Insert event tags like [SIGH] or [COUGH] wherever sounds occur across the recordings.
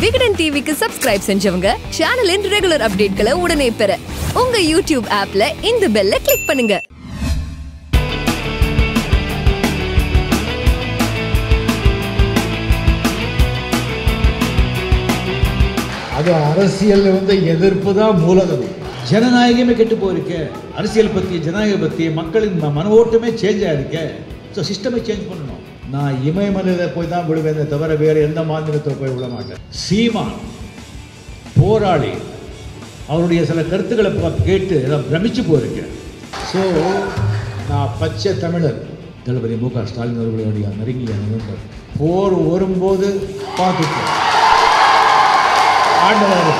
விகடன் டிவிக்கு சப்ஸ்கிரைப் செஞ்சவங்க சேனலின் ரெகுலர் அப்டேட்களை உடனே பெற உங்க யூடியூப் ஆப்ல இந்த பெல்ல கிளிக் பண்ணுங்க. அது அரசியல் வந்து எதிர்ப்பு தான் மூலதனம். ஜனநாயகமே கெட்டு போயிருக்க. அரசியல் பற்றி ஜனநாயக பற்றி மக்களின் ம- மன ஓட்டமே சேஞ்ச் ஆகிருக்க ஸோ சிஸ்டமை சேஞ்ச் பண்ணணும். நான் இமயமலையில் போய் தான் விடுவேனே தவிர வேறு எந்த மாநிலத்தில் போய் விட மாட்டேன். சீமான் போராளி அவருடைய சில கருத்துக்களை கேட்டு நான் பிரமிச்சு போயிருக்கேன். ஸோ நான் பச்சை தமிழர். தளபதி மு க ஸ்டாலின் அவர்களுடைய நெருங்கிய நண்பர் போர் வரும்போது பார்த்துட்டேன் ஆண்டவர்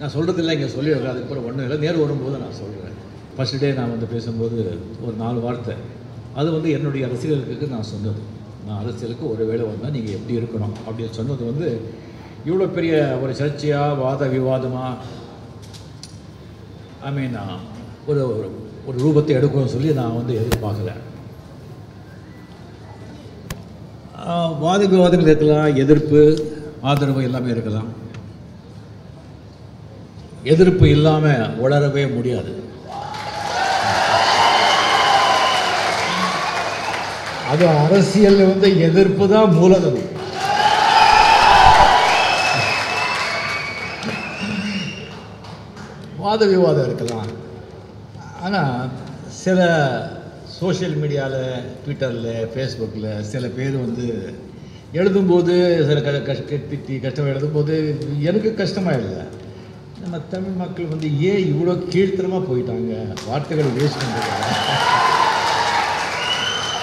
நான் சொல்கிறது இல்லை இங்கே சொல்லி அதுக்கப்புறம் ஒன்றும் இல்லை. நேர் வரும்போது நான் சொல்கிறேன் ஃபஸ்ட் டே நான் வந்து பேசும்போது ஒரு நாலு வார்த்தை. அது வந்து என்னுடைய ரசிகர்களுக்கு நான் சொன்னது. நான் அரசியலுக்கு ஒரு வேளை வந்தால் நீங்கள் எப்படி இருக்கணும் அப்படின்னு சொன்னது வந்து இவ்வளோ பெரிய ஒரு சர்ச்சையாக வாத விவாதமாக ஐ மீன் ஒரு ஒரு- ஒரு ரூபத்தை எடுக்கணும்னு சொல்லி நான் வந்து எதிர்பார்க்கல. வாத விவாதங்கள் இருக்கலாம் எதிர்ப்பு ஆதரவு எல்லாமே இருக்கலாம். எதிர்ப்பு இல்லாமல் வளரவே முடியாது. அது அரசியல் வந்து எதிர்ப்பு தான் மூலதனம். வாத விவாதம் இருக்கலாம். ஆனால் சில சோஷியல் மீடியாவில் ட்விட்டரில் ஃபேஸ்புக்கில் சில பேர் வந்து எழுதும்போது சில க கஷ்ட திட்டி கஷ்டம் எழுதும்போது எனக்கு கஷ்டமாக இல்லை. நம்ம தமிழ் மக்கள் வந்து ஏன் இவ்வளோ கீழ்த்தரமாக போயிட்டாங்க? வார்த்தைகளை வேஸ்ட் பண்ணுறாங்க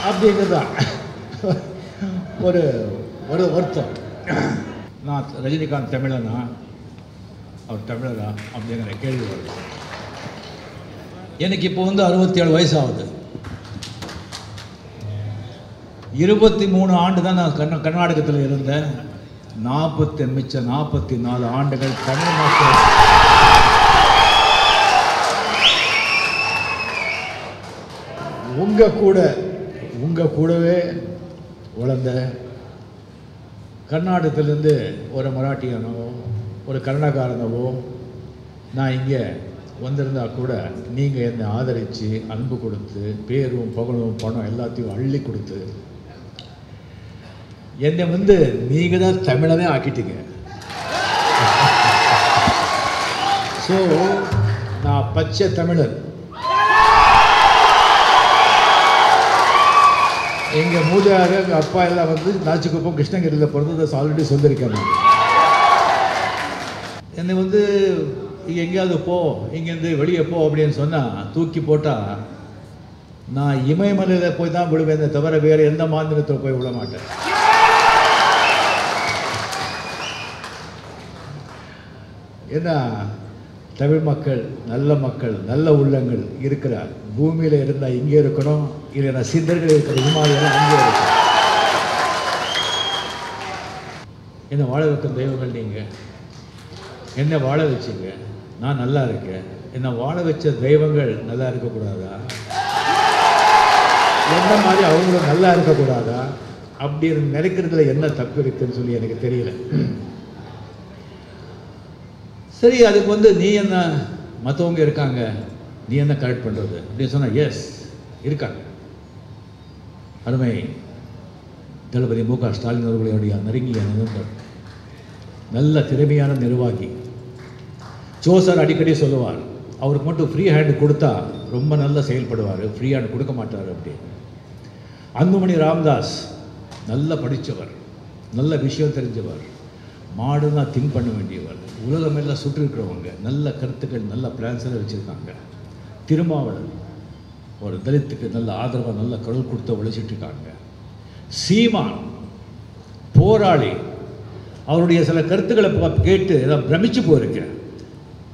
அப்படிங்கிறதான் ஒரு ஒரு வருத்தம். நான் ரஜினிகாந்த் தமிழனா? அவர் தமிழரா? அப்படிங்கிற கேள்வி வருது. எனக்கு இப்போ வந்து அறுபத்தி ஏழு வயசு ஆகுது இருபத்தி மூணு ஆண்டு தான் நான் கர்நா கர்நாடகத்தில் இருந்தேன். நாற்பத்தி மிச்ச நாற்பத்தி நாலு ஆண்டுகள் தமிழ் மக்கள். உங்கள் கூட உங்கள் கூடவே வளர்ந்த கர்நாடகத்திலேருந்து ஒரு மராட்டியனோ ஒரு கன்னடக்காரனவோ நான் இங்கே வந்திருந்தா கூட நீங்கள் என்னை ஆதரித்து அன்பு கொடுத்து பேரும் புகழும் பணம் எல்லாத்தையும் அள்ளி கொடுத்து என்னை வந்து நீங்கள் தான் தமிழனே ஆக்கிட்டீங்க. [LAUGHS] ஸோ நான் பச்சை தமிழர். எங்கள் மூதார் எங்கள் அப்பா எல்லாம் வந்து நாச்சிக்குப்பம் கிருஷ்ணகிரியில் பிறந்ததை ஆல்ரெடி சொல்லியிருக்காங்க. என்னை வந்து இங்கே எங்கேயாவது போ இங்கேருந்து வெளியே போ அப்படின்னு சொன்னால் தூக்கி போட்டால் நான் இமயமலையில் போய் தான் விழுவேன் தவிர வேறு எந்த மாநிலத்தில் போய் விட மாட்டேன். ஏன்னா தமிழ் மக்கள் நல்ல மக்கள் நல்ல உள்ளங்கள் இருக்கிறார். பூமியில் இருந்தால் இங்கே இருக்கணும் இல்லைனா சித்தர்கள் இருக்கிற இமாலயம் அங்கே இருக்கணும். என்னை வாழ வைக்கும் தெய்வங்கள் நீங்கள் என்னை வாழ வச்சீங்க? நான் நல்லா இருக்கேன். என்னை வாழ வச்ச தெய்வங்கள் நல்லா இருக்கக்கூடாதா? என்ன மாதிரி அவங்களும் நல்லா இருக்கக்கூடாதா? அப்படி நினைக்கிறதுல என்ன தப்பு இருக்குன்னு சொல்லி எனக்கு தெரியல. சரி அதுக்கு வந்து நீ என்ன மற்றவங்க இருக்காங்க நீ என்ன கரெக்ட் பண்ணுறது அப்படின்னு சொன்னால் எஸ் இருக்காங்க. அருமை. தளபதி மு க ஸ்டாலின் அவர்களுடைய நெருங்கிய நண்பர் நல்ல திறமையான நிர்வாகி. ஜோசர் அடிக்கடி சொல்லுவார் அவருக்கு மட்டும் ஃப்ரீ ஹேண்டு கொடுத்தா ரொம்ப நல்லா செயல்படுவார் ஃப்ரீ ஹேண்ட் கொடுக்க மாட்டார் அப்படி. அன்புமணி ராம்தாஸ் நல்லா படித்தவர் நல்ல விஷயம் தெரிஞ்சவர் மாடுனா திங்க் பண்ண வேண்டியவர். உலகமெல்லாம் சுற்றிருக்கிறவங்க நல்ல கருத்துக்கள் நல்ல பிளான்ஸ் எல்லாம் வச்சுருக்காங்க. திருமாவளவன் ஒரு தலித்துக்கு நல்ல ஆதரவாக நல்ல கடல் கொடுத்து உழைச்சிட்டு இருக்காங்க சீமான் போராளி அவருடைய சில கருத்துக்களை ப- கேட்டு எதாவது பிரமிச்சு போயிருக்கேன்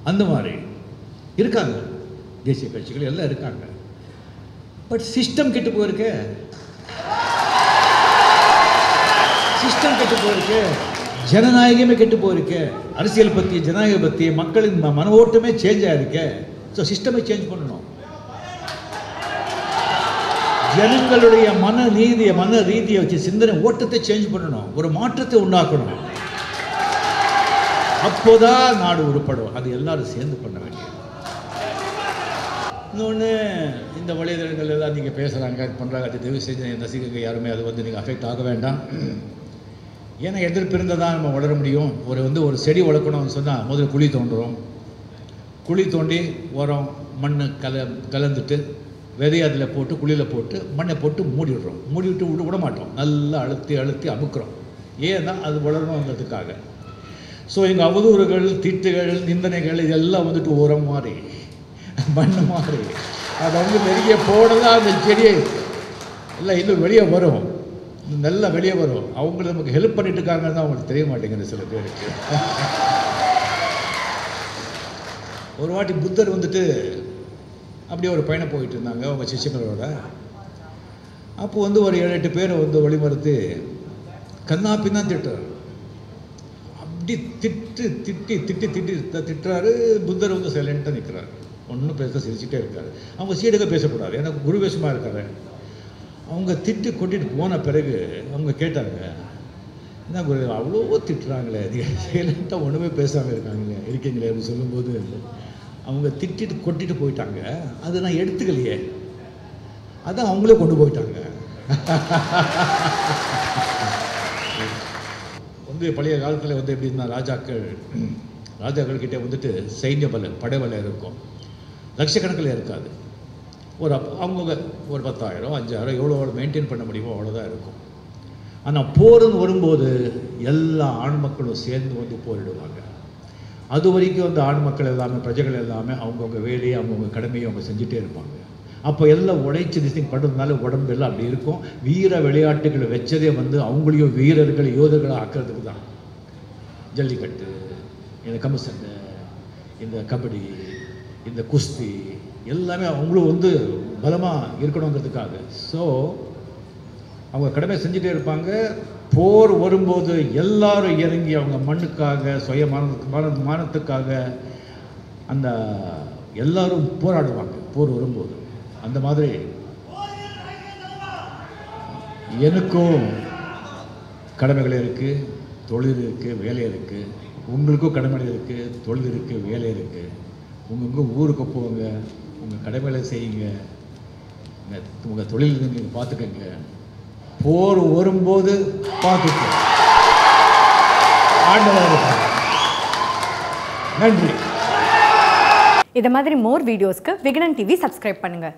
அந்த மாதிரி இருக்காங்க. தேசிய கட்சிகள் எல்லாம் இருக்காங்க. பட் சிஸ்டம் கெட்டு போயிருக்கு. சிஸ்டம் கெட்டு போயிருக்கு. ஜனநாயகமே கெட்டு போயிருக்கு அரசியல் பற்றி ஜனநாயக பற்றி மக்களின் மன ஓட்டமே சேஞ்ச் ஆகிருக்கு ஸோ சிஸ்டமை சேஞ்ச் பண்ணணும். ஜனங்களுடைய மன நீதியை மன ரீதியை வச்சு சிந்தனை ஓட்டத்தை சேஞ்ச் பண்ணணும். ஒரு மாற்றத்தை உண்டாக்கணும். அப்போதான் நாடு உருப்படும். அது எல்லாரும் சேர்ந்து பண்ண வேண்டியது. இன்னொன்று இந்த வலைதளங்கள் எல்லாம் நீங்கள் பேசுகிறாங்க பண்ணுறாங்க அது தயவு செஞ்சு ரசிகர்கள் யாருமே அது வந்து நீங்கள் அஃபெக்ட் ஆக வேண்டாம். ஏன்னா எதிர்ப்பு இருந்தால் தான் நம்ம வளர முடியும்? ஒரு வந்து ஒரு செடி வளர்க்கணும்னு சொன்னால் முதல்ல குழி தோண்டுறோம். குழி தோண்டி உரம் மண் கல கலந்துட்டு விதையை அதில் போட்டு குழியில் போட்டு மண்ணை போட்டு மூடி விடுறோம் மூடி விட்டு விட விட மாட்டோம். நல்லா அழுத்தி அழுத்தி அமுக்குறோம். ஏன்னா அது வளரணுங்கிறதுக்காக ஸோ எங்கள் அவதூறுகள் திட்டுகள் நிந்தனைகள் இதெல்லாம் வந்துட்டு உரம் மாதிரி. மண் மாதிரி. அதை வந்து வெளியே போடலாம் அந்த செடியை. இல்லை இன்னும் வெளியே வரும். நல்லா வெளியே வரும். அவங்கள நமக்கு ஹெல்ப் பண்ணிட்டு இருக்காங்கன்னு தான் அவங்களுக்கு தெரிய மாட்டேங்குது சில பேருக்கு. ஒரு வாட்டி புத்தர் வந்துட்டு அப்படியே ஒரு பயணம் போயிட்டு இருந்தாங்க அவங்க சிஷ்யங்களோட அப்போ வந்து ஒரு ஏழு எட்டு பேரை வந்து வழிமறுத்து கண்ணாப்பி தான் திட்டுறாரு. அப்படி திட்டு திட்டி திட்டி திட்டி த- திட்டுறாரு. புத்தர் வந்து சைலண்ட்டாக நிற்கிறாரு ஒன்றும் பேச சிரிச்சுட்டே இருக்காரு. அவங்க சீடக பேசக்கூடாது. ஏன்னா குரு வேஷமாக இருக்காரு. அவங்க திட்டு கொட்டிட்டு போன பிறகு அவங்க கேட்டாங்க என்ன குரு அவ்வளோ திட்டுறாங்களே நீங்கள் சைலண்ட்டாக ஒன்றுமே பேசாமல் இருக்காங்களே இருக்கீங்களே அப்படின்னு சொல்லும்போது அவங்க திட்டிட்டு கொட்டிட்டு போயிட்டாங்க. அது நான் எடுத்துக்கலையே. அதான் அவங்களே கொண்டு போயிட்டாங்க. வந்து பழைய காலத்தில் வந்து எப்படின்னா ராஜாக்கள் ராஜாக்கள் கிட்டே வந்துட்டு சைன்ய பல படைபலம் இருக்கும். லட்சக்கணக்கில் இருக்காது. ஒரு அப்- அவங்க ஒரு பத்தாயிரம் அஞ்சாயிரம் எவ்வளோ எவ்வளோ மெயின்டைன் பண்ண முடியுமோ அவ்வளோதான் இருக்கும். ஆனால் போருன்னு வரும்போது எல்லா ஆண் மக்களும் சேர்ந்து வந்து போரிடுவாங்க. அது வரைக்கும் அந்த ஆண் மக்கள் எல்லாமே பிரஜைகள் எல்லாமே அவங்கவுங்க வேலையை அவங்கவுங்க கடமையை அவங்க செஞ்சுட்டே இருப்பாங்க. அப்போ எல்லாம் உழைச்சி திசிங் பண்ணுறதுனால உடம்பு எல்லாம் அப்படி இருக்கும். வீர விளையாட்டுகளை வச்சதே வந்து அவங்களையும் வீரர்கள் யோதர்களை ஆக்கிறதுக்கு தான். ஜல்லிக்கட்டு இந்த கமிசன் இந்த கபடி இந்த குஸ்தி எல்லாமே அவங்களும் வந்து பலமாக இருக்கணுங்கிறதுக்காக. ஸோ அவங்க கடமை செஞ்சுட்டே இருப்பாங்க. போர் வரும்போது எல்லாரும் இறங்கி அவங்க மண்ணுக்காக சுய மான மானத்துக்காக அந்த எல்லாரும் போராடுவாங்க. போர் வரும்போது. அந்த மாதிரி எனக்கும் கடமைகள் இருக்குது தொழில் இருக்குது வேலை இருக்குது உங்களுக்கும் கடமைகள் இருக்குது தொழில் இருக்குது வேலை இருக்குது உங்கள் ஊருக்கு போங்க. உங்கள் கடமைகளை செய்யுங்க. உங்கள் தொழில் நீங்கள் பார்த்துக்கங்க. போர் வரும்போது பார்த்துக்கோ. ஆண்டவர் நன்றி. இதை மாதிரி மோர் வீடியோஸ்க்கு விகடன் டிவி சப்ஸ்கிரைப் பண்ணுங்கள்